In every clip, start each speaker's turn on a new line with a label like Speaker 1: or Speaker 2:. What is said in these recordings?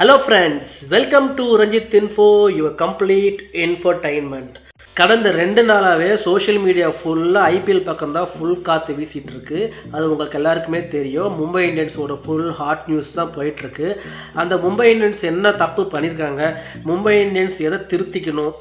Speaker 1: Hello friends welcome to Ranjith info your complete infotainment கடந்த ரெண்டு நாளாகவே சோஷியல் மீடியா ஃபுல்லாக ஐபிஎல் பக்கம் தான் ஃபுல் காற்று வீசிகிட்டு இருக்கு அது உங்களுக்கு எல்லாருக்குமே தெரியும். மும்பை இந்தியன்ஸோட ஃபுல் ஹாட் நியூஸ் தான் போயிட்டுருக்கு. அந்த மும்பை இந்தியன்ஸ் என்ன தப்பு பண்ணியிருக்காங்க மும்பை இந்தியன்ஸ் எதை திருத்திக்கணும்?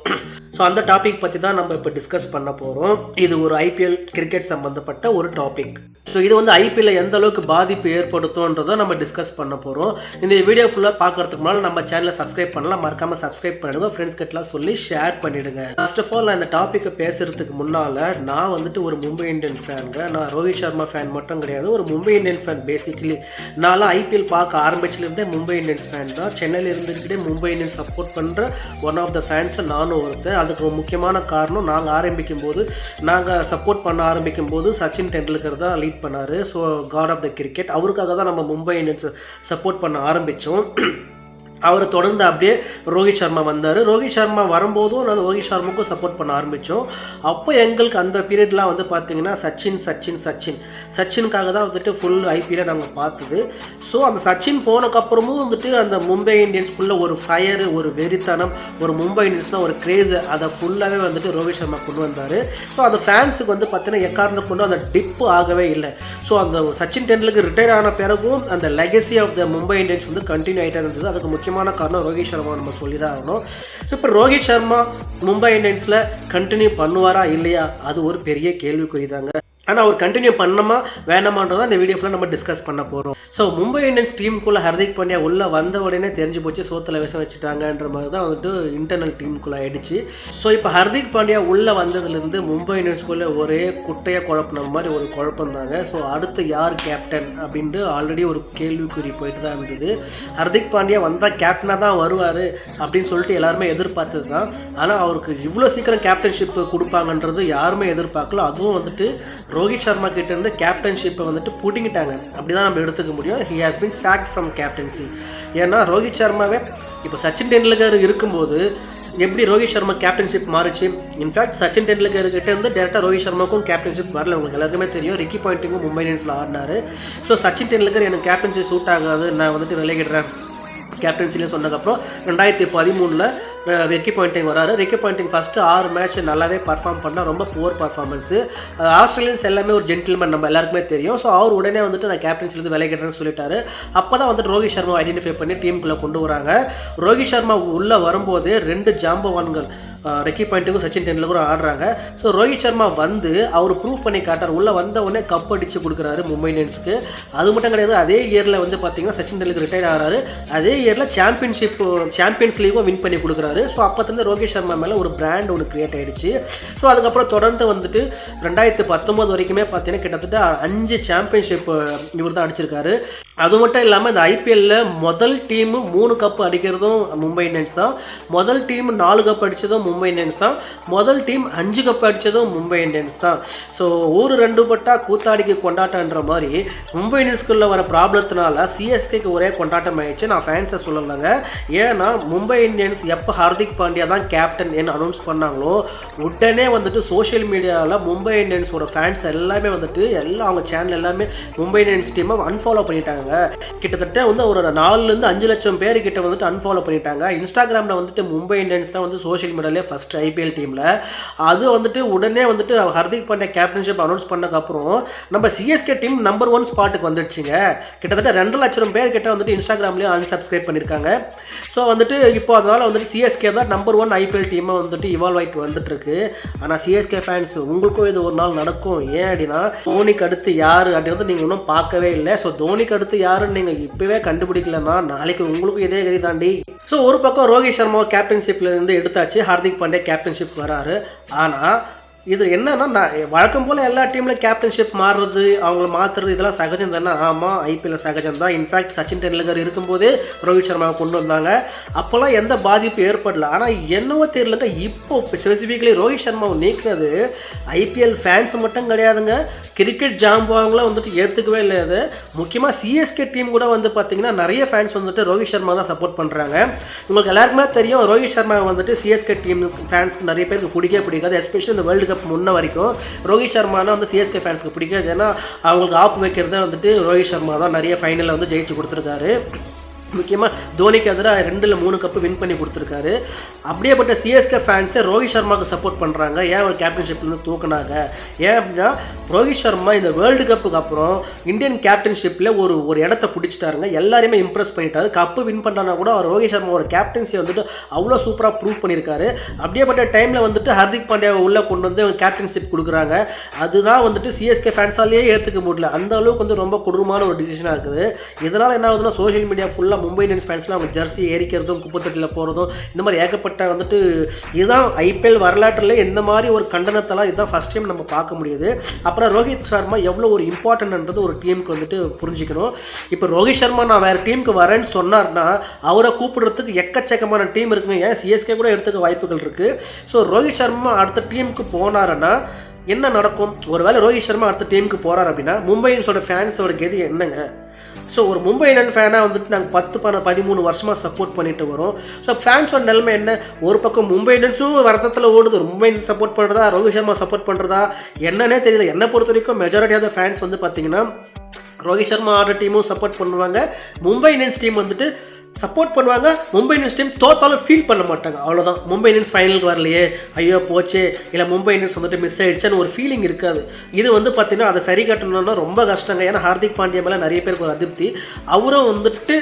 Speaker 1: ஸோ அந்த டாபிக் பற்றி தான் நம்ம இப்போ டிஸ்கஸ் பண்ண போகிறோம் இது ஒரு ஐபிஎல் கிரிக்கெட் சம்மந்தப்பட்ட ஒரு டாபிக் ஸோ இது வந்து ஐபிஎல்ல எந்த அளவுக்கு பாதிப்பு ஏற்படுத்தும்ன்றதை நம்ம டிஸ்கஸ் பண்ண போகிறோம் இந்த வீடியோ ஃபுல்லாக பார்க்கறதுக்கு முன்னால் நம்ம சேனலை சப்ஸ்கிரைப் பண்ணலாம். மறக்காமல் சப்ஸ்கிரைப் பண்ணிடுங்க. ஃப்ரெண்ட்ஸ் கிட்டலாம் சொல்லி ஷேர் பண்ணிடுங்க. ஃபர்ஸ்ட் ஆஃப் ஆல் நான் இந்த டாப்பிக்கை பேசுறதுக்கு முன்னால் நான் வந்துட்டு ஒரு மும்பை இந்தியன் ஃபேனுங்க நான் ரோஹித் சர்மா ஃபேன் மட்டும் கிடையாது. ஒரு மும்பை இந்தியன் ஃபேன் பேசிக்கலி நான்லாம் ஐபிஎல் பார்க்க ஆரம்பிச்சிலிருந்தே மும்பை இந்தியன்ஸ் ஃபேன் தான். சென்னையில் இருந்துக்கிட்டே மும்பை இந்தியன்ஸ் சப்போர்ட் பண்ணுற ஒன் ஆஃப் த ஃபேன்ஸில் நானும் ஒருத்தன். அதுக்கு முக்கியமான காரணம் நாங்கள் ஆரம்பிக்கும் போது நாங்கள் சப்போர்ட் பண்ண ஆரம்பிக்கும் போது சச்சின் டெண்டுல்கர் தான் லீட் பண்ணார். So god of the cricket அவருக்காக தான் நம்ம மும்பை இந்தியன்ஸ் சப்போர்ட் பண்ண ஆரம்பித்தோம் அவர் தொடர்ந்து அப்படியே ரோஹித் சர்மா வந்தார். ரோஹித் சர்மா வரும்போதும் நான் ரோஹித் சர்மாவுக்கும் சப்போர்ட் பண்ண ஆரம்பித்தோம் அப்போ எங்களுக்கு அந்த பீரியட்லாம் வந்து பார்த்தீங்கன்னா சச்சின் சச்சின் சச்சின். சச்சினுக்காக தான் வந்துட்டு ஃபுல் ஐபிஎல்லை நாங்கள் பார்த்தது. ஸோ அந்த சச்சின் போனக்கப்புறமும் வந்துட்டு அந்த மும்பை இந்தியன்ஸ்குள்ளே ஒரு ஃபயரு ஒரு வெறித்தனம் ஒரு மும்பை இந்தியன்ஸ்னால் ஒரு க்ரேஸு அதை ஃபுல்லாகவே வந்துட்டு ரோஹித் சர்மா கொண்டு வந்தார். ஸோ அந்த ஃபேன்ஸுக்கு வந்து பார்த்தீங்கன்னா எக்காரணம் கொண்டு அந்த டிப்பு ஆகவே இல்லை. ஸோ அந்த சச்சின் டெண்டுல்கர் ரிட்டையர் ஆன பிறகும் அந்த legacy of the Mumbai Indians வந்து கண்டினியூ ஆகிட்டே இருந்தது. அதுக்கு முக்கியமான காரணம் ரோஹித் சர்மா நம்ம சொல்லி தான் ஆகணும். ஸோ இப்போ ரோஹித் சர்மா மும்பை இந்தியன்ஸில் கண்டினியூ பண்ணுவாரா இல்லையா? அது ஒரு பெரிய கேள்விக்குறி தாங்க ஆனால் அவர் கண்டினியூ பண்ணமா வேணாமான்றதை இந்த வீடியோ ஃபுல்லாக நம்ம டிஸ்கஸ் பண்ண போகிறோம் ஸோ மும்பை இந்தியன்ஸ் டீமுக்குள்ளே ஹர்திக் பாண்டியா உள்ளே வந்த உடனே தெரிஞ்சு போச்சு சோத்தில் விஷம் வச்சுட்டாங்கன்ற மாதிரி தான் வந்துட்டு இன்டர்னல் டீமுக்குள்ளே ஆயிடுச்சு. ஸோ இப்போ ஹர்திக் பாண்டியா உள்ளே வந்ததுலேருந்து மும்பை இந்தியன்ஸ்குள்ளே ஒரே குட்டையாக குழப்பின மாதிரி ஒரு குழப்பம் தாங்க. ஸோ அடுத்து யார் கேப்டன் அப்படின்ட்டு ஆல்ரெடி ஒரு கேள்விக்குறி போயிட்டு தான் இருந்தது. ஹர்திக் பாண்டியா வந்தால் கேப்டனாக தான் வருவார் அப்படின்னு சொல்லிட்டு எல்லாருமே எதிர்பார்த்தது தான். ஆனால் அவருக்கு இவ்வளோ சீக்கிரம் கேப்டன்ஷிப் கொடுப்பாங்கன்றது யாருமே எதிர்பார்க்கல. அதுவும் வந்துட்டு ரோஹித் சர்மா கிட்ட இருந்து கேப்டன்ஷிப்பை வந்துட்டு பிடிங்கிட்டாங்க. அப்படி தான் நம்ம எடுத்துக்க முடியும். He has been sack from captaincy ஏன்னா ரோஹித் சர்மாவே இப்போ சச்சின் டெண்டுல்கர் இருக்கும்போது எப்படி ரோஹித் சர்மா கேப்டன்ஷிப் மாறுச்சு? இன்ஃபேக்ட் சச்சின் டெண்டுல்கர் கிட்ட இருந்து டேரெக்டாக ரோஹித் சர்மாக்கும் கேப்டன்ஷிப் வரல. உங்களுக்கு எல்லாருக்குமே தெரியும். ரிக்கி பாயிண்ட்டுக்கும் மும்பை இந்தியன்ஸில் ஆடினாரு. ஸோ சச்சின் டெண்டுல்கர் எனக்கு கேப்டன்ஷிப் சூட் ஆகாது. நான் வந்துட்டு விலகிடுறேன். கேப்டன்சிலே சொன்னதுக்கப்புறம் ரெண்டாயிரத்தி பதிமூணில் ரிக்கி பாயிண்டிங் வராரு. ரெக்கி பாயிண்டிங் ஃபஸ்ட்டு ஆறு மேட்ச் நல்லாவே பர்ஃபார்ம் பண்ணால் ரொம்ப புவர் பர்ஃபார்மன்ஸு ஆஸ்திரேலியன்ஸ் எல்லாமே ஒரு ஜென்டில்மேன் நம்ம எல்லாருக்குமே தெரியும். ஸோ அவர் உடனே வந்துட்டு நான் கேப்டன்சிலேருந்து விலகிடுறேன்னு சொல்லிட்டாரு. அப்போ தான் வந்துட்டு ரோஹித் சர்மா ஐடென்டிஃபை பண்ணி டீமுக்குள்ளே கொண்டு வராங்க. ரோஹித் சர்மா உள்ளே வரும்போது ரெண்டு ஜாம்பவான்கள் ரெக்கி பாயிண்ட்டுக்கும் சச்சின் டெண்டுல்கரும் ஆடுறாங்க. ஸோ ரோஹித் சர்மா வந்து அவர் ப்ரூவ் பண்ணி காட்டார் உள்ளே வந்த உடனே கப் அடித்து கொடுக்குறாரு மும்பை இந்தியன்ஸுக்கு அது மட்டும் கிடையாது அதே இயரில் வந்து பார்த்தீங்கன்னா சச்சின் டெண்டுல்கர் ரிட்டையர் ஆகிறாரு அதே இயரில் சாம்பியன்ஷிப் சாம்பியன்ஸ் லீகும் வின் பண்ணி கொடுக்குறாரு. ஸோ அப்போத்துலேருந்து ரோஹித் சர்மா மேலே ஒரு பிராண்ட் ஒன்று கிரியேட் ஆகிடுச்சு ஸோ அதுக்கப்புறம் தொடர்ந்து வந்துட்டு ரெண்டாயிரத்து பத்தொம்போது வரைக்குமே பார்த்தீங்கன்னா கிட்டத்தட்ட அஞ்சு சாம்பியன்ஷிப் இவர் தான் அடிச்சிருக்காரு. அது மட்டும் இல்லாமல் இந்த ஐபிஎல்ல முதல் டீமு மூணு கப் அடிக்கிறதும் மும்பை இந்தியன்ஸ் தான். முதல் டீம் நாலு கப் அடித்ததும் மும்பை இந்தியன்ஸ் தான். முதல் டீம் அஞ்சு கப் அடித்ததும் மும்பை இந்தியன்ஸ் தான். ஸோ ஒரு ரெண்டு பட்டா கூத்தாடிக்கு கொண்டாட்டன்ற மாதிரி மும்பை இந்தியன்ஸ்குள்ளே வர ப்ராப்ளத்தினால சிஎஸ்கேக்கு ஒரே கொண்டாட்டம் ஆயிடுச்சு நான் ஃபேன்ஸை சொல்லலைங்க. ஏன்னா மும்பை இந்தியன்ஸ் எப்போ ஹார்திக் பாண்டியா தான் கேப்டன் என்ன அனௌன்ஸ் பண்ணாங்களோ உடனே வந்துட்டு சோஷியல் மீடியாவில் மும்பை இந்தியன்ஸோட ஃபேன்ஸ் எல்லாமே வந்துட்டு எல்லாம் அவங்க சேனல் எல்லாமே மும்பை இந்தியன்ஸ் டீமை அன்ஃபாலோ பண்ணிட்டாங்க. கிட்டத்தட்ட வந்து ஒரு நாலுலேருந்து அஞ்சு லட்சம் பேர் கிட்ட வந்துட்டு அன்ஃபாலோ பண்ணிட்டாங்க. இன்ஸ்டாகிராமில் வந்துட்டு மும்பை இந்தியன்ஸ் தான் வந்து சோஷியல் மீடியாலே ஃபஸ்ட் ஐபிஎல் டீமில் அது வந்துட்டு உடனே வந்துட்டு ஹர்திக் பாண்டியா கேப்டன்ஷிப் அனௌன்ஸ் பண்ணக்கப்புறம் நம்ம சிஎஸ்கே டீம் நம்பர் ஒன் ஸ்பாட்டுக்கு வந்துடுச்சுங்க. கிட்டத்தட்ட ரெண்டு லட்சம் பேர் கிட்ட வந்துட்டு இன்ஸ்டாகிராம்லேயும் அன்சப்ஸ்கிரைப் பண்ணியிருக்காங்க ஸோ வந்துட்டு இப்போ அதனால் வந்துட்டு சிஎஸ்கே தான் நம்பர் ஒன் ஐபிஎல் டீமை வந்துட்டு இவால்வ் ஆகிட்டு வந்துட்டு இருக்கு ஆனால் சிஎஸ்கே ஃபேன்ஸ் உங்களுக்கும் இது ஒரு நாள் நடக்கும். ஏன் அப்படின்னா தோனிக்கு அடுத்து யார் அப்படின்றது நீங்கள் இன்னும் பார்க்கவே இல்லை. ஸோ தோனிக்கு அடுத்து யாருன்னு நீங்கள் இப்போவே கண்டுபிடிக்கலன்னா நாளைக்கு உங்களுக்கும் இதே கதி தாண்டி. ஸோ ஒரு பக்கம் ரோஹித் சர்மா கேப்டன்ஷிப்ல இருந்து எடுத்தாச்சு. ஹார்திக் பாண்டே கேப்டன்ஷிப் வராரு. ஆனால் இது என்னன்னா நான் வழக்கம் போல் எல்லா டீமில் கேப்டன்ஷிப் மாறுறது அவங்கள மாற்றுறது இதெல்லாம் சகஜம் தானே? ஆமாம் ஐபிஎல் சகஜம் தான். இன்ஃபேக்ட் சச்சின் டெண்டுல்கர் இருக்கும்போதே ரோஹித் சர்மாவை கொண்டு வந்தாங்க. அப்போல்லாம் எந்த பாதிப்பும் ஏற்படல. ஆனால் என்னவோ தெரியலங்க இப்போ ஸ்பெசிஃபிக்கலி ரோஹித் சர்மாவை நீக்கினது ஐபிஎல் ஃபேன்ஸ் மட்டும் கிடையாதுங்க. கிரிக்கெட் ஜாம்புவாங்களாம் வந்துட்டு ஏற்றுக்கவே இல்லை அது. முக்கியமாக சிஎஸ்கே டீம் கூட வந்து பார்த்தீங்கன்னா நிறைய ஃபேன்ஸ் வந்துட்டு ரோஹித் சர்மா தான் சப்போர்ட் பண்ணுறாங்க உங்களுக்கு எல்லாருக்குமே தெரியும் ரோஹித் சர்மா வந்துட்டு சிஎஸ்கே டீம் ஃபேன்ஸ்க்கு நிறைய பேருக்கு பிடிக்கவே பிடிக்காது எஸ்பெஷலி இந்த வேர்ல்டு கப் முன்ன வரைக்கும் ரோஹித் சர்மானா வந்து சிஎஸ்கே ஃபேன்ஸ்க்கு பிடிக்காது ஏன்னா அவங்களுக்கு ஆப்பு வைக்கிறதே வந்துட்டு ரோஹித் சர்மா தான். நிறைய ஃபைனலில் வந்து ஜெயிச்சு கொடுத்துருக்காரு. முக்கியமாக தோனிக்கு எதிராக ரெண்டில் மூணு கப்பு வின் பண்ணி கொடுத்துருக்காரு. அப்படியேப்பட்ட சிஎஸ்கே ஃபேன்ஸே ரோஹித் சர்மாவுக்கு சப்போர்ட் பண்ணுறாங்க ஏன் ஒரு கேப்டன்ஷிப்லேருந்து தூக்குனாங்க? ஏன் அப்படின்னா ரோஹித் சர்மா இந்த வேர்ல்டு கப்புக்கு அப்புறம் இந்தியன் கேப்டன்ஷிப்பில் ஒரு ஒரு இடத்த பிடிச்சிட்டாருங்க. எல்லாரையுமே இம்ப்ரெஸ் பண்ணிட்டாரு. கப்பு வின் பண்ணனா கூட அவர் ரோஹித் சர்மாவோட கேப்டன்சி வந்துட்டு அவ்வளோ சூப்பராக ப்ரூவ் பண்ணியிருக்காரு. அப்படியேப்பட்ட டைமில் வந்துட்டு ஹர்திக் பாண்டியாவை உள்ளே கொண்டு வந்து கேப்டன்ஷிப் கொடுக்குறாங்க. அதுதான் வந்துட்டு சிஎஸ்கே ஃபேன்ஸாலேயே ஏற்றுக்க முடியல. அந்த அளவுக்கு வந்து ரொம்ப கொடூரமான ஒரு டிசிஷனாக இருக்குது. இதனால் என்ன ஆகுதுன்னா சோஷியல் மீடியா ஃபுல்லாக மும்பை இந்தியன்ஸ் ஃபேன்ஸ்லாம் அவங்க ஜெர்சி ஏறிக்கிறதும் குப்பத்தட்டில் போகிறதும் இந்த மாதிரி ஏகப்பட்ட வந்துட்டு இதுதான் ஐபிஎல் வரலாற்றில் இந்த மாதிரி ஒரு கண்டனத்தெல்லாம் இதுதான் ஃபஸ்ட் டைம் நம்ம பார்க்க முடியுது. அப்புறம் ரோஹித் சர்மா எவ்வளோ ஒரு இம்பார்ட்டன்ட்ன்றது ஒரு டீமுக்கு வந்துட்டு புரிஞ்சுக்கணும். இப்போ ரோஹித் சர்மா நான் வேறு டீமுக்கு வரேன்னு சொன்னார்னா அவரை கூப்பிடுறதுக்கு எக்கச்சக்கமான டீம் இருக்குங்க. ஏன்? சிஎஸ்கே கூட எடுத்துக்க வாய்ப்புகள் இருக்குது ஸோ ரோஹித் சர்மா அடுத்த டீமுக்கு போனாருன்னா என்ன நடக்கும்? ஒருவேளை ரோஹித் சர்மா அடுத்த டீமுக்கு போகிறார் அப்படின்னா மும்பை ஃபேன்ஸோட கெதி என்னங்க? ஸோ ஒரு மும்பை இந்தியன் ஃபேனாக வந்துட்டு நாங்கள் பத்து பன பதிமூணு வருஷமாக சப்போர்ட் பண்ணிட்டு வரோம். ஸோ ஃபேன்ஸோட நிலைமை என்ன? ஒரு பக்கம் மும்பை இந்தியன்ஸும் வருத்தத்தில் ஓடுது. மும்பை இந்தியன்ஸ் சப்போர்ட் பண்ணுறதா ரோஹித் சர்மா சப்போர்ட் பண்ணுறதா என்னன்னே தெரியல. என்னை பொறுத்த வரைக்கும் மெஜாரிட்டி ஆஃப் ஃபேன்ஸ் வந்து பார்த்தீங்கன்னா ரோஹித் சர்மா ஆடுற டீமும் சப்போர்ட் பண்ணுவாங்க. மும்பை இந்தியன்ஸ் டீம் வந்துட்டு சப்போர்ட் பண்ணுவாங்க. மும்பை இந்தியன்ஸ் டீம் தோத்தாலும் ஃபீல் பண்ண மாட்டாங்க. அவ்வளோதான் மும்பை இந்தியன்ஸ் ஃபைனலுக்கு வரலையே. ஐயோ போச்சே. இல்லை மும்பை இந்தியன்ஸ் வந்துட்டு மிஸ் ஆயிடுச்சுன்னு ஒரு ஃபீலிங் இருக்காது. இது வந்து பார்த்தீங்கன்னா அதை சரி கட்டணும்னா ரொம்ப கஷ்டங்க. ஏன்னா ஹார்திக் பாண்டியா மேலே நிறைய பேருக்கு ஒரு அதிருப்தி. அவரும் வந்துட்டு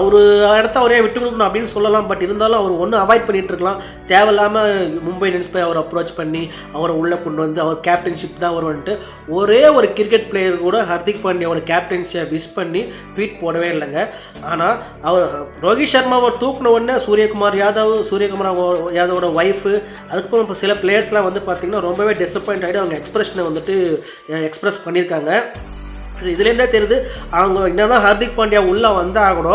Speaker 1: அவர் இடத்த அவரே விட்டு கொடுக்கணும் அப்படின்னு சொல்லலாம். பட் இருந்தாலும் அவர் ஒன்றும் அவாய்ட் பண்ணிட்டு இருக்கலாம். தேவையில்லாமல் மும்பை இந்தியன்ஸ் போய் அவர் அப்ரோச் பண்ணி அவரை உள்ளே கொண்டு வந்து அவர் கேப்டன்ஷிப் தான் அவர் வந்துட்டு ஒரே ஒரு கிரிக்கெட் பிளேயர் கூட ஹார்திக் பாண்டியாவோட கேப்டன்ஷியை விஷ் பண்ணி ட்வீட் போடவே இல்லைங்க. ஆனால் அவர் ரோஹித் சர்மாவை தூக்கின உடனே சூரியகுமார் யாதவ் சூரியகுமார் யாதவோட ஒய்ஃபு அதுக்கப்புறம் இப்போ சில பிளேயர்ஸ்லாம் வந்து பார்த்திங்கன்னா ரொம்பவே டிசப்பாயிண்ட் ஆகிட்டு அவங்க எக்ஸ்பிரஷனை வந்துட்டு எக்ஸ்பிரஸ் பண்ணியிருக்காங்க ஸோ இதுலேருந்தே தெரியுது. அவங்க என்ன தான் ஹார்திக் பாண்டியா உள்ளே வந்தால் கூட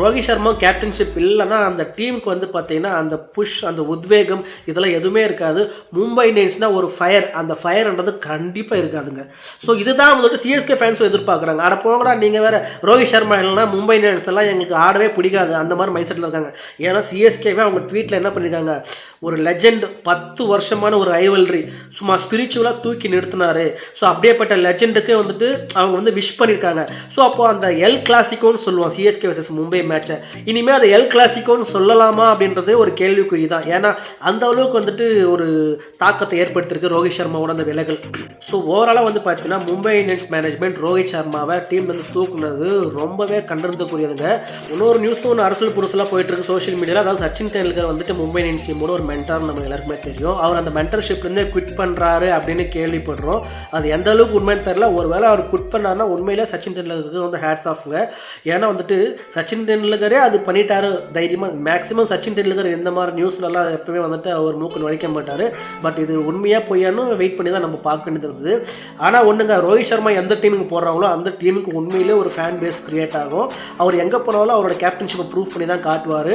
Speaker 1: ரோஹித் சர்மா கேப்டன்ஷிப் இல்லைன்னா அந்த டீமுக்கு வந்து பார்த்தீங்கன்னா அந்த புஷ் அந்த உத்வேகம் இதெல்லாம் எதுவுமே இருக்காது. மும்பை இந்தியன்ஸ்னால் ஒரு ஃபயர் அந்த ஃபயர்ன்றது கண்டிப்பாக இருக்காதுங்க. ஸோ இதுதான் வந்துட்டு சிஎஸ்கே ஃபேன்ஸும் எதிர்பார்க்குறாங்க. அட போங்கடா நீங்கள் வேறு ரோஹித் சர்மா இல்லைன்னா மும்பை இந்தியன்ஸ் எல்லாம் எங்களுக்கு ஆடவே பிடிக்காது. அந்த மாதிரி மைண்ட் செட்டில் இருக்காங்க. ஏன்னா சிஎஸ்கேவே அவங்க ட்வீட்டில் என்ன பண்ணியிருக்காங்க ஒரு லெஜெண்ட் பத்து வருஷமான ஒரு ஐவல்ரி சும்மா ஸ்பிரிச்சுவலாக தூக்கி நிறுத்தினாரு. ஸோ அப்படியேப்பட்ட லெஜெண்டுக்கு வந்துட்டு அவங்க வந்து விஷ் பண்ணியிருக்காங்க ஸோ அப்போ அந்த எல் கிளாசிக்கோன்னு சொல்லுவோம் சிஎஸ்கே வர்சஸ் மும்பை மேட்சை இனிமேல் அதை எல் கிளாசிக்கோன்னு சொல்லலாமா அப்படின்றது ஒரு கேள்விக்குறி தான். ஏன்னா அந்த அளவுக்கு வந்துட்டு ஒரு தாக்கத்தை ஏற்படுத்தியிருக்கு ரோஹித் சர்மாவோட அந்த விலகல். ஸோ ஓவராலாக வந்து பார்த்தீங்கன்னா மும்பை இந்தியன்ஸ் மேனேஜ்மெண்ட் ரோஹித் சர்மாவை டீம் வந்து தூக்குனது ரொம்பவே கண்டறிந்துக்குரியதுங்க இன்னொரு நியூஸ் ஒன்று அரசியல் புதுசெல்லாம் போயிட்டு இருக்கு சோஷியல் மீடியாவில் அதாவது சச்சின் டெண்டுல்கர் வந்துட்டு மும்பை இந்தியன்ஸ் டீமோட ஒரு மென்டார் நம்ம எல்லாருக்குமே தெரியும். அவர் அந்த மென்டர்ஷிப்லேருந்து குவிட் பண்ணுறாரு அப்படின்னு கேள்விப்படுறோம். அது எந்த அளவுக்கு உண்மைன்னு தெரியல. ஒருவேளை அவர் குவிட் பண்ணாருன்னா உண்மையிலே சச்சின் டெண்டுல்கருக்கு வந்து ஹேட்ஸ் ஆஃப்ங்க ஏன்னா வந்துட்டு சச்சின் டெண்டுல்கரே அது பண்ணிட்டாரு தைரியமாக மேக்ஸிமம் சச்சின் டெண்டுல்கர் எந்த மாதிரி நியூஸ்லலாம் எப்பவுமே வந்துட்டு அவர் மூக்கு நுழைக்க மாட்டார். பட் இது உண்மையாக பொய்யான்னு வெயிட் பண்ணி தான் நம்ம பார்க்க வேண்டியது இருந்தது. ஆனால் ஒன்றுங்க ரோஹித் சர்மா எந்த டீமுக்கு போடுறாங்களோ அந்த டீமுக்கு உண்மையிலே ஒரு ஃபேன் பேஸ் கிரியேட் ஆகும். அவர் எங்கே போனாலும் அவரோட கேப்டன்ஷிப்பை ப்ரூவ் பண்ணி தான் காட்டுவார்.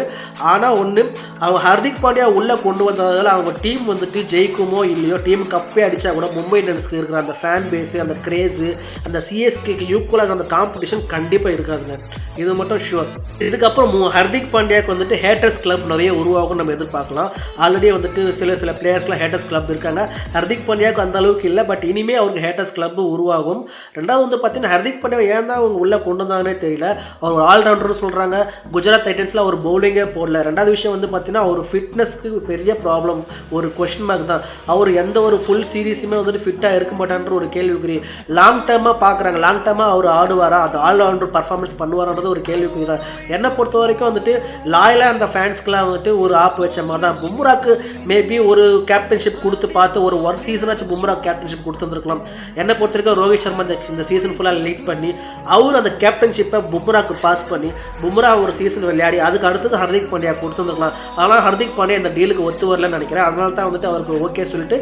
Speaker 1: ஆனால் ஒன்று அவங்க ஹர்திக் பாண்டியா உள்ளே கொண்டு வந்ததால் அவங்க டீம் வந்துட்டு ஜெயிக்குமோ இல்லையோ டீம் கப்பே அடித்தா கூட மும்பை இந்தியன்ஸ்க்கு இருக்கிற அந்த ஃபேன் பேஸு அந்த கிரேஸு அந்த சிஎஸ்கேக்கு ஈக்குவலாக அந்த காம்படிஷன் கண்டிப்பாக இருக்காதுங்க. இது மட்டும் ஷுவர் இதுக்கப்புறம் ஹர்திக் பாண்டியாவுக்கு வந்துட்டு ஹேட்டர்ஸ் கிளப் நிறைய உருவாகும் நம்ம எதிர்பார்க்கலாம். ஆல்ரெடி வந்துட்டு சில சில பிளேயர்ஸ்லாம் ஹேட்டர்ஸ் கிளப் இருக்காங்க. ஹர்திக் பாண்டியாவுக்கு அந்த அளவுக்கு இல்லை பட் இனிமே அவருக்கு ஹேட்டர்ஸ் கிளப் உருவாகும். ரெண்டாவது வந்து பார்த்தீங்கன்னா ஹர்திக் பாண்டியா ஏன் தான் அவங்க உள்ளே கொண்டு வந்தாங்கன்னே தெரியல. அவர் ஒரு ஆல்ரவுண்டர் சொல்கிறாங்க குஜராத் டைட்டன்ஸில் அவர் பவுலிங்கே போடல. ரெண்டாவது விஷயம் வந்து பார்த்தீங்கன்னா அவர் ஃபிட்னஸ்க்கு பெரிய ப்ராப்ளம் ஒரு கொஷின் மார்க் தான். அவர் எந்த ஒரு ஃபுல் சீரீஸுமே வந்துட்டு ஃபிட்டாக இருக்க மாட்டான்ற ஒரு கேள்விக்குறி. லாங் டேர்மாக பார்க்குறாங்க லாங் டைமாக அவர் ஆடுவாரா? அது ஆல்ரவுண்டர் பர்ஃபார்மன்ஸ் பண்ணுவாரான்றது ஒரு கேள்விக்குறி தான் என்னை பொறுத்த வரைக்கும் வந்துட்டு லாயலாக அந்த ஃபேன்ஸ்க்குலாம் வந்துட்டு ஒரு ஆப் வச்ச மாதிரி தான் பும்ராக்கு மேபி ஒரு கேப்டன்ஷிப் கொடுத்து பார்த்து ஒரு ஒன் சீசனாச்சும் பும்ரா கேப்டன்ஷிப் கொடுத்துருந்துருக்கலாம். என்னை பொறுத்த வரைக்கும் ரோஹித் சர்மா இந்த இந்த சீசன் ஃபுல்லாக லீட் பண்ணி அவர் அந்த கேப்டன்ஷிப்பை பும்ராக்கு பாஸ் பண்ணி பும்ரா ஒரு சீசன் விளையாடி அதுக்கு அடுத்தது ஹர்திக் பாண்டியா கொடுத்துருந்துருக்கலாம். ஆனால் ஹர்திக் பாண்டியா இந்த டீலுக்கு ஒத்து வரலன்னு நினைக்கிறேன். அதனால தான் வந்துட்டு அவருக்கு ஓகே சொல்லிட்டு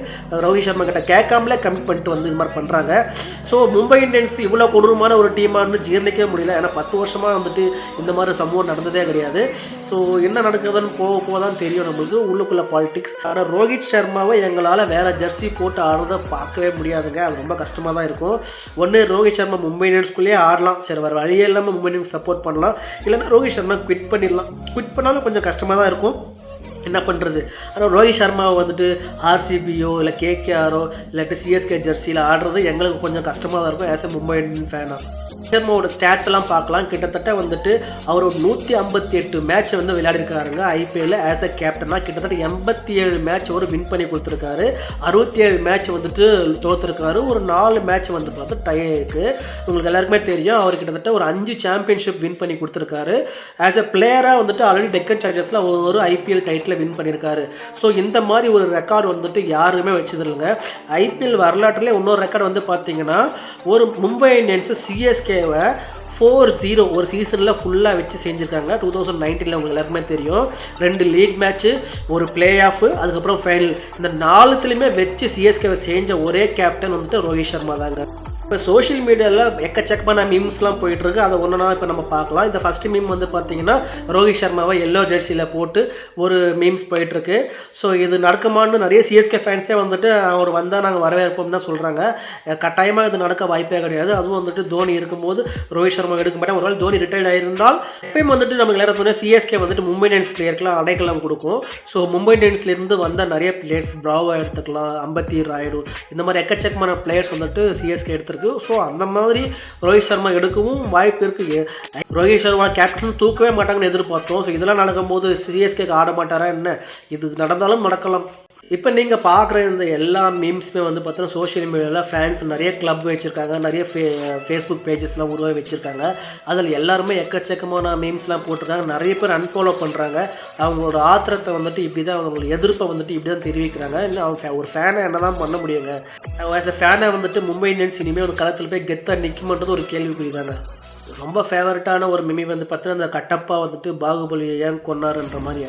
Speaker 1: ரோஹித் சர்மா கிட்ட கேட்காமலே கமிட் பண்ணிட்டு வந்து இது மாதிரி பண்ணுறாங்க ஸோ மும்பை இந்தியன்ஸ் இவ்வளோ கொடூரமான ஒரு டீமானு ஜீர்ணிக்கவே முடியல. ஏன்னா பத்து வருஷமாக வந்துட்டு இந்த மாதிரி சம்பவம் நடந்ததே கிடையாது. ஸோ என்ன நடக்குதுன்னு போக போக தான் தெரியும் நம்மளுக்கு. உள்ளுக்குள்ள பாலிடிக்ஸ் ஆனால் ரோஹித் சர்மாவை எங்களால் வேற ஜெர்சி போட்டு ஆடுறதை பார்க்கவே முடியாதுங்க. அது ரொம்ப கஷ்டமாக தான் இருக்கும். ஒன்று ரோஹித் சர்மா மும்பை இந்தியன்ஸ்குள்ளேயே ஆடலாம். சரி வேறு வழியே இல்லாமல் மும்பை இந்தியன்ஸ் சப்போர்ட் பண்ணலாம். இல்லைன்னா ரோஹித் சர்மா குவிட் பண்ணிடலாம். குவிட் பண்ணாலும் கொஞ்சம் கஷ்டமாக தான் இருக்கும். என்ன பண்ணுறது ஆனால் ரோஹித் சர்மாவை வந்துட்டு ஆர்சிபியோ இல்லை கேகேஆரோ இல்லாட்டி சிஎஸ்கே ஜெர்சியில் ஆடுறது எங்களுக்கு கொஞ்சம் கஷ்டமாக தான் இருக்கும். ஆஸ் எ மும்பை இந்தியன் ஃபேனாக சர்மாவோட ஸ்டாட்ஸ் எல்லாம் பார்க்கலாம். கிட்டத்தட்ட வந்துட்டு அவர் ஒரு நூற்றி ஐம்பத்தி எட்டு மேட்ச் வந்து விளையாடிருக்காருங்க. ஐபிஎல்ல ஆஸ் அ கேப்டனாக கிட்டத்தட்ட எண்பத்தி ஏழு மேட்ச் ஒரு வின் பண்ணி கொடுத்துருக்காரு. அறுபத்தி ஏழு மேட்ச் வந்துட்டு தோத்துருக்காரு. ஒரு நாலு மேட்ச் வந்து பார்த்து டை இருக்குது உங்களுக்கு எல்லாருக்குமே தெரியும் அவர் கிட்டத்தட்ட ஒரு அஞ்சு சாம்பியன்ஷிப் வின் பண்ணி கொடுத்துருக்காரு. ஆஸ் அ பிளேயராக வந்துட்டு ஆல்ரெடி டெக்கன் சார்ஜர்ஸில் ஒரு ஒரு ஐபிஎல் டைட்டில் வின் பண்ணியிருக்காரு ஸோ இந்த மாதிரி ஒரு ரெக்கார்டு வந்துட்டு யாருமே வச்சது இல்லைங்க ஐபிஎல் வரலாற்றுலேயே இன்னொரு ரெக்கார்டு வந்து பார்த்தீங்கன்னா ஒரு மும்பை இந்தியன்ஸ் சிஎஸ்கேவை ஃபோர் ஜீரோ ஒரு சீசனில் ஃபுல்லாக வச்சு செஞ்சுருக்காங்க. டூ தௌசண்ட் நைன்டீனில் உங்களுக்கு எல்லாருக்குமே தெரியும். ரெண்டு லீக் மேட்ச்சு ஒரு பிளே ஆஃப் அதுக்கப்புறம் ஃபைனல் இந்த நாலுத்துலேயுமே வச்சு சிஎஸ்கேவை செஞ்ச ஒரே கேப்டன் வந்துட்டு ரோஹித் சர்மா தாங்க. இப்போ சோஷியல் மீடியாவில் எக்கச்சக்கமான மீம்ஸ்லாம் போயிட்டுருக்கு. அதை ஒன்றுனா இப்போ நம்ம பார்க்கலாம். இந்த ஃபஸ்ட்டு மீம் வந்து பார்த்தீங்கன்னா ரோஹித் சர்மாவை எல்லோ ஜெர்சியில் போட்டு ஒரு மீம்ஸ் போயிட்டுருக்கு. ஸோ இது நடக்குமான்னு நிறைய சிஎஸ்கே ஃபேன்ஸே வந்துட்டு அவர் வந்தால் நாங்கள் வரவேற்போம் தான் சொல்கிறாங்க கட்டாயமாக இது நடக்க வாய்ப்பே கிடையாது. அதுவும் வந்துட்டு தோனி இருக்கும்போது ரோஹித் சர்மா எடுக்க மாட்டேன் ஒருவேளை தோனி ரிட்டையர்ட் ஆயிருந்தால் எப்பயும் வந்துட்டு நமக்கு எல்லாரும் சிஎஸ்கே வந்துட்டு மும்பை இண்டியன்ஸ் பிளேயருக்குலாம் அடைக்கலம் கொடுக்கும். ஸோ மும்பை இந்தியன்ஸ்லேருந்து வந்த நிறைய பிளேயர்ஸ் ப்ராவோ எடுத்துக்கலாம் அம்பத்தி ராயுடு இந்த மாதிரி எக்கச்சக்கமான பிளேயர்ஸ் வந்துட்டு சிஎஸ்கே எடுத்துருக்கு ஸோ அந்த மாதிரி ரோஹித் சர்மா எடுக்கவும் வாய்ப்பு இருக்குது ரோஹித் சர்மா கேப்டன் தூக்கவே மாட்டாங்கன்னு எதிர்பார்த்தோம். ஸோ இதெல்லாம் நடக்கும்போது சிஎஸ்கேக்கு ஆட மாட்டாரா என்ன? இது நடந்தாலும் நடக்கலாம். இப்போ நீங்கள் பார்க்குற இந்த எல்லா மீம்ஸுமே வந்து பார்த்தோன்னா சோஷியல் மீடியாவில் ஃபேன்ஸ் நிறைய கிளப் வச்சுருக்காங்க நிறைய ஃபே ஃபேஸ்புக் பேஜஸ்லாம் உருவாகி வச்சுருக்காங்க. அதில் எல்லாருமே எக்கச்சக்கமான மீம்ஸ்லாம் போட்டிருக்காங்க. நிறைய பேர் அன்ஃபாலோ பண்ணுறாங்க அவங்களோட ஆத்திரத்தை வந்துட்டு இப்படி தான் அவங்களோட எதிர்ப்பை வந்துட்டு இப்படி தான் தெரிவிக்கிறாங்க. இல்லை அவங்க ஒரு ஃபேனை என்ன தான் பண்ண முடியுங்க. ஆஸ் அ ஃபேனை வந்துட்டு மும்பை இந்தியன்ஸ் இனிமேல் ஒரு களத்தில் போய் கெத்தாக நிற்குமன்றது ஒரு கேள்விக்குறி தானே ரொம்ப ஃபேவரட்டான ஒரு மிமி வந்து பார்த்தீங்கன்னா அந்த கட்டப்பா வந்துட்டு பாகுபலியை ஏன் கொன்னாருன்ற மாதிரி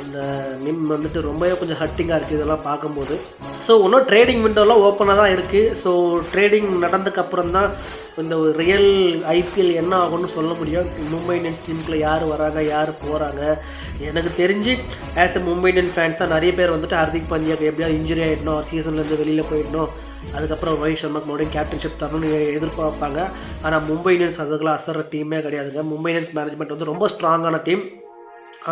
Speaker 1: அந்த மிம் வந்துட்டு ரொம்பவே கொஞ்சம் ஹர்ட்டிங்காக இருக்குது இதெல்லாம் பார்க்கும்போது. ஸோ இன்னும் ட்ரேடிங் விண்டோலாம் ஓப்பனாக தான் இருக்குது ஸோ ட்ரேடிங் நடந்ததுக்கப்புறம் தான் இந்த ஒரு ரியல் ஐபிஎல் என்ன ஆகும்னு சொல்ல முடியும். மும்பை இந்தியன்ஸ் டீமுக்குள்ள யார் வராங்க யார் போகிறாங்க எனக்கு தெரிஞ்சு ஆஸ் எ மும்பை இந்தியன் ஃபேன்ஸாக நிறைய பேர் வந்துட்டு ஹார்திக் பாண்டியாக்கு எப்படியாவது இன்ஜுரி ஆகிடணும் சீசன்லேருந்து வெளியில் போயிடணும். அதுக்கப்புறம் ரோஹித் சர்மாக்கு மறுபடியும் கேப்டன்ஷிப் தரணும்னு எதிர்பார்ப்பாங்க. ஆனால் மும்பை இந்தியன்ஸ் அதுக்கெல்லாம் அசர்ற டீமே கிடையாதுங்க. மும்பை இந்தியன்ஸ் மேனேஜ்மெண்ட் வந்து ரொம்ப ஸ்ட்ராங்கான டீம்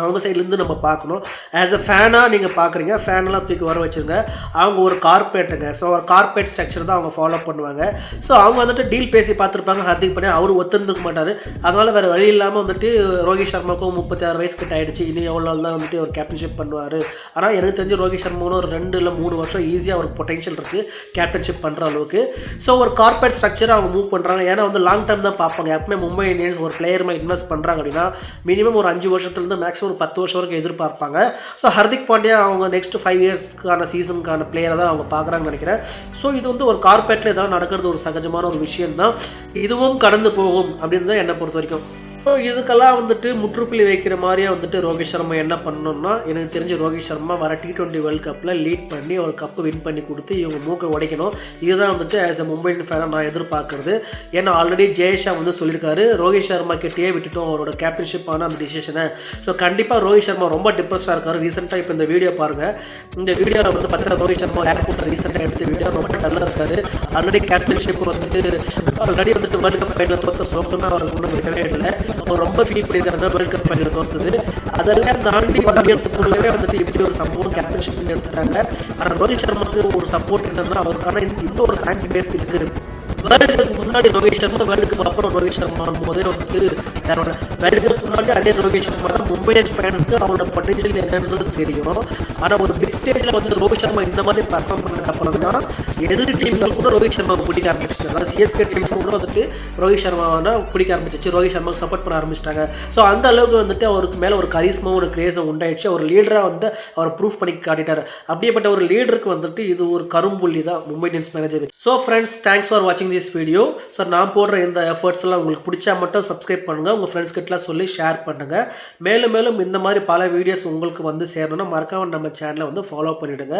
Speaker 1: அவங்க சைட்லேருந்து நம்ம பார்க்கணும். ஆஸ் அ ஃபேனாக நீங்கள் பார்க்குறீங்க. ஃபேனெல்லாம் தூக்கி வர வச்சுருங்க. அவங்க ஒரு கார்பரேட்டுங்க ஸோ ஒரு கார்பரேட் ஸ்ட்ரக்சர் தான் அவங்க ஃபாலோ பண்ணுவாங்க. ஸோ அவங்க வந்துட்டு டீல் பேசி பார்த்துருப்பாங்க. ஹர்திக் பண்ணி அவர் ஒத்துருந்துக்க மாட்டார். அதனால் வேறு வழி இல்லாமல் வந்துட்டு ரோஹித் சர்மாவுக்கும் முப்பத்தி ஆறு வயசு கிட்ட ஆகிடுச்சு இனி எவ்வளோ நாள் தான் வந்துட்டு ஒரு கேப்டன்ஷிப் பண்ணுவார். ஆனால் எனக்கு தெரிஞ்சு ரோஹித் சர்மாவும் ஒரு ரெண்டு இல்லை மூணு வருஷம் ஈஸியாக ஒரு பொட்டன்ஷியல் இருக்குது கேப்டன்ஷிப் பண்ணுற அளவுக்கு. ஸோ ஒரு கார்பரேட் ஸ்ட்ரக்சர் அவங்க மூவ் பண்ணுறாங்க ஏன்னா வந்து லாங் டைம் தான் பார்ப்பாங்க. எப்பவுமே மும்பை இந்தியன்ஸ் ஒரு பிளேயர் மாதிரி இன்வெஸ்ட் பண்ணுறாங்க அப்படின்னா மினிமம் ஒரு அஞ்சு வருஷத்துலேருந்து மேக்ஸிமம் ஒரு பத்து வருஷம் வரைக்கும் எதிர்பார்ப்பாங்க. ஸோ ஹர்திக் பாண்டியா அவங்க நெக்ஸ்ட் ஃபைவ் இயர்ஸ்க்கான சீசனுக்கான பிளேயரை தான் அவங்க பார்க்குறாங்கன்னு நினைக்கிறேன். ஸோ இது வந்து ஒரு கார்பரேட்டில் இதெல்லாம் நடக்கிறது ஒரு சகஜமான ஒரு விஷயம் தான் இதுவும் கடந்து போகும் அப்படின்னு தான் என்னை பொறுத்த வரைக்கும். இதுக்கெல்லாம் வந்துட்டு முற்றுப்புள்ளி வைக்கிற மாதிரியே வந்துட்டு ரோஹித் சர்மா என்ன பண்ணணும்னா எனக்கு தெரிஞ்சு ரோஹித் சர்மா வர டி டுவெண்ட்டி வேர்ல்ட் கப்பில் லீட் பண்ணி ஒரு கப்பு வின் பண்ணி கொடுத்து இவங்க மூக்கை உடைக்கணும். இதுதான் வந்துட்டு ஆஸ் எ மும்பை ஃபேனாக நான் எதிர்பார்க்குறது. ஏன்னா ஆல்ரெடி ஜெயஷா வந்து சொல்லியிருக்காரு ரோஹித் சர்மா கிட்டேயே விட்டுட்டோம் அவரோட கேப்டன்ஷிப்பான அந்த டிசிஷனை ஸோ கண்டிப்பாக ரோஹித் சர்மா ரொம்ப டிப்ரெஸ்டாக இருக்காரு. ரீசெண்டாக இப்போ இந்த வீடியோ பாருங்கள் இந்த வீடியோவில் வந்து பார்த்தீங்கன்னா ரோஹித் சர்மா ஏர்போர்ட்டில் ரீசெண்டாக எடுத்த வீடியோ ரொம்ப டல்லாக இருக்காரு. ஆல்ரெடி கேப்டன்ஷிப் வந்துட்டு ஆல்ரெடி வந்துட்டு வேர்ல்டு கப் ஃபைனல் தோற்ற சோகமாக அவருக்கு ஒன்றும் விடவே இல்லை. அவர் ரொம்ப ஃபீல் பண்ணியிருக்காங்க வேர்ல்ட் கப் ஃபைனல் தோற்றது அதெல்லாம் தாண்டி வண்டியத்துக்குள்ளவே வந்துட்டு இப்படி ஒரு சம்பவம் கேப்டன்ஷிப் எடுத்துட்டாங்க. ஆனால் ரோஹித் சர்மாக்கு ஒரு சப்போர்ட் என்னன்னா அவருக்கான இன்னும் ஒரு ஃபேன் பேஸ் இருக்குது வேர்ல்டு கப் முன்னாடி ரோஹித் சர்மா வேர்ல்டு கப் அப்புறம் ரோஹித் சர்மா. போதே வந்து யாரோட வேர்ல்டு கப் முன்னாடி அதே ரோஹித் சர்மா தான் மும்பை இந்தியன்ஸ் ஃபேன்ஸ்க்கு அவரோட பொட்டன்ஷியல் என்னன்றது தெரியும். ஆனால் ஒரு பிக் ஸ்டேஜில் வந்து ரோஹித் சர்மா இந்த மாதிரி பர்ஃபார்ம் பண்ணதுக்கு அப்புறம் தான் எதிர் டீம்கள் கூட ரோஹித் சர்மா பிடிக்க ஆரம்பிச்சிட்டாங்க. அதாவது சிஎஸ்கே டீம்ஸ் கூட வந்துட்டு ரோஹித் சர்மாவை பிடிக்க ஆரம்பிச்சிச்சு. ரோஹித் சர்மாவுக்கு சப்போர்ட் பண்ண ஆரம்பிச்சிட்டாங்க. ஸோ அந்த அளவுக்கு வந்துட்டு அவருக்கு மேலே ஒரு கரிஸ்மாவும் ஒரு கிரேஸும் உண்டாயிடுச்சு. அவர் லீடராக வந்து அவர் ப்ரூஃப் பண்ணி காட்டிட்டார். அப்படியேப்பட்ட ஒரு லீடருக்கு வந்துட்டு இது ஒரு கரும்புள்ளி தான் Mumbai Indians manager so friends thanks for வாட்சிங் திஸ் வீடியோ ஸோ நான் போடுற இந்த எஃபர்ட்ஸ் எல்லாம் உங்களுக்கு பிடிச்சா மட்டும் சப்ஸ்கிரைப் பண்ணுங்கள் உங்கள் ஃப்ரெண்ட்ஸ் கிட்டலாம் சொல்லி ஷேர் பண்ணுங்கள் மேலும் மேலும் இந்த மாதிரி பல வீடியோஸ் உங்களுக்கு வந்து சேரணும்னா மறக்காமல் நம்ம சேனலை வந்து ஃபாலோ பண்ணிவிடுங்க